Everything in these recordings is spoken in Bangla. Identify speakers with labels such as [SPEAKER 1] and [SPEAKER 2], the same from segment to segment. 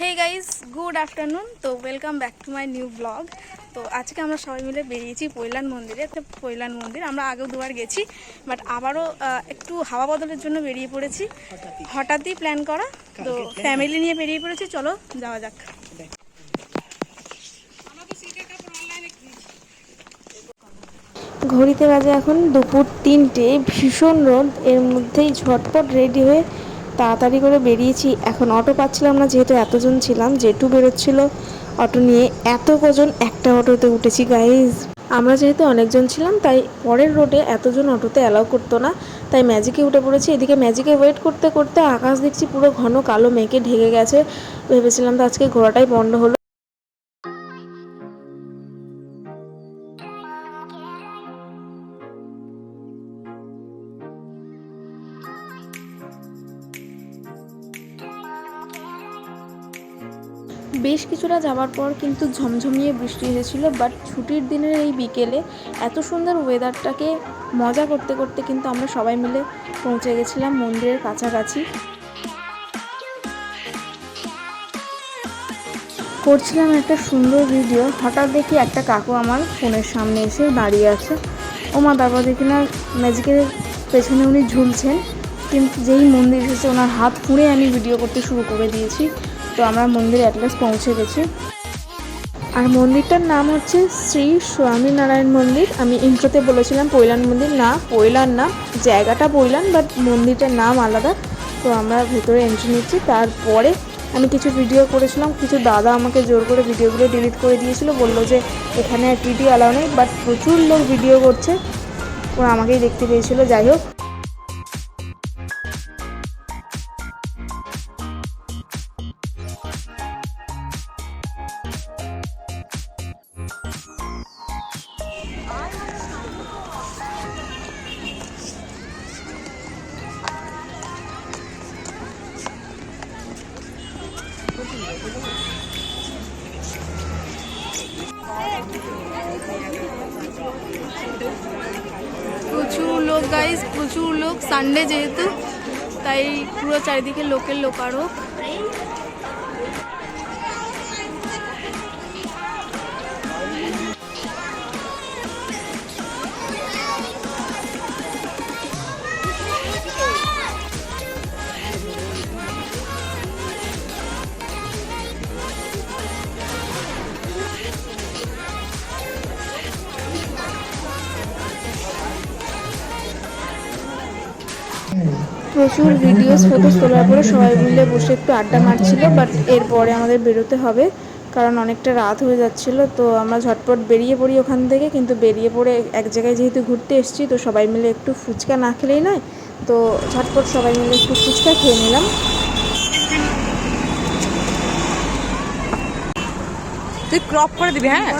[SPEAKER 1] হে গাইস গুড আফটারনুন তো welcome back to my new vlog তো আজকে আমরা সবাই মিলে বেরিয়েছি পৈলান মন্দিরে একটা পৈলান মন্দির। আমরা আগেও দুবার গেছি বাট আবারও একটু হাওয়া বদলের জন্য বেরিয়ে পড়েছি। হঠাৎই। প্ল্যান করা। তো ফ্যামিলি নিয়ে বেরিয়ে পড়েছি চলো যাওয়া যাক। ঘড়িতে বাজে এখন দুপুর তিনটে। ভীষণ রোদ এর মধ্যেই ঝটপট রেডি হয়ে তাড়াতাড়ি করে বেরিয়েছি। এখন অটো পাচ্ছিলাম না, যেহেতু এতজন ছিলাম, জেঠু বেরোচ্ছিল। অটো নিয়ে এত কজন একটা অটোতে উঠেছি গাইজ আমরা যেহেতু অনেকজন ছিলাম, তাই পরের রোডে এতজন অটোতে অ্যালাউ করতো না। তাই ম্যাজিকে উঠে পড়েছি। এদিকে ম্যাজিকে ওয়েট করতে করতে আকাশ দেখছি পুরো ঘন কালো মেঘে ঢেকে গেছে। ভেবেছিলাম তো আজকে ঘোরাটাই বন্ধ হলো। বেশ কিছুটা যাওয়ার পর কিন্তু ঝমঝমিয়ে বৃষ্টি এসেছিল বাট ছুটির দিনের এই বিকেলে এত সুন্দর ওয়েদারটাকে মজা করতে করতে কিন্তু আমরা সবাই মিলে পৌঁছে গেছিলাম মন্দিরের কাছাকাছি। করছিলাম একটা সুন্দর ভিডিও হঠাৎ দেখি একটা কাকু আমার ফোনের সামনে এসে দাঁড়িয়ে আছে। ও মা তারপর দেখি না ম্যাজিকের পেছনে উনি ঝুলছেন। কিন্তু যেই মন্দির এসেছে, ওনার হাত ফুঁড়ে আমি ভিডিও করতে শুরু করে দিয়েছি। তো আমরা মন্দিরে অ্যাটলাস পৌঁছে গেছি। আর মন্দিরটার নাম হচ্ছে শ্রী স্বামীনারায়ণ মন্দির। আমি ইন্ট্রোতে বলেছিলাম পৈলান মন্দির। না, পৈলান না, জায়গাটা পৈলান বাট মন্দিরটার নাম আলাদা। তো আমরা ভেতরে এন্ট্রি নিচ্ছি। তারপরে আমি কিছু ভিডিও করেছিলাম। কিছু দাদা আমাকে জোর করে ভিডিওগুলো ডিলিট করে দিয়েছিল। বলল যে, এখানে আর ভিডিও অ্যালাউ নেই বাট প্রচুর লোক ভিডিও করছে। ওরা আমাকেই দেখতে পেয়েছিলো। যাই হোক প্রচুর লোক গাইস প্রচুর লোক। সানডে যেহেতু তাই পুরো চারিদিকে লোকের লোকারক প্রচুর ভিডিওস ফটোস তোলার পরে সবাই মিলে বসে একটু আড্ডা মারছিল বাট এরপরে আমাদের বেরোতে হবে কারণ অনেকটা রাত হয়ে যাচ্ছিল তো আমরা ঝটপট বেরিয়ে পড়ি ওখান থেকে কিন্তু বেরিয়ে পড়ে এক জায়গায় যেহেতু ঘুরতে এসেছি তো সবাই মিলে একটু ফুচকা না খেলেই নয় তো ঝটপট সবাই মিলে একটু ফুচকা খেয়ে নিলাম।
[SPEAKER 2] তুই ক্রপ করে দিবি হ্যাঁ।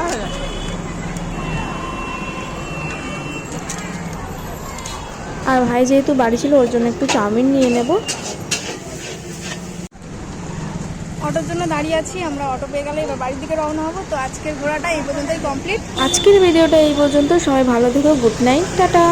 [SPEAKER 1] আর ভাই যেহেতু বাড়ি ছিল ওর জন্য একটু চাউমিন নিয়ে নেব। অটোর জন্য দাঁড়িয়ে আছি আমরা অটো পেয়ে গেলে এবার বাড়ির দিকে রওনা হব। তো আজকের ঘোরাটা এই পর্যন্তই কমপ্লিট আজকের ভিডিওটা এই পর্যন্ত। সবাই ভালো থেকো গুড নাইট টাটা।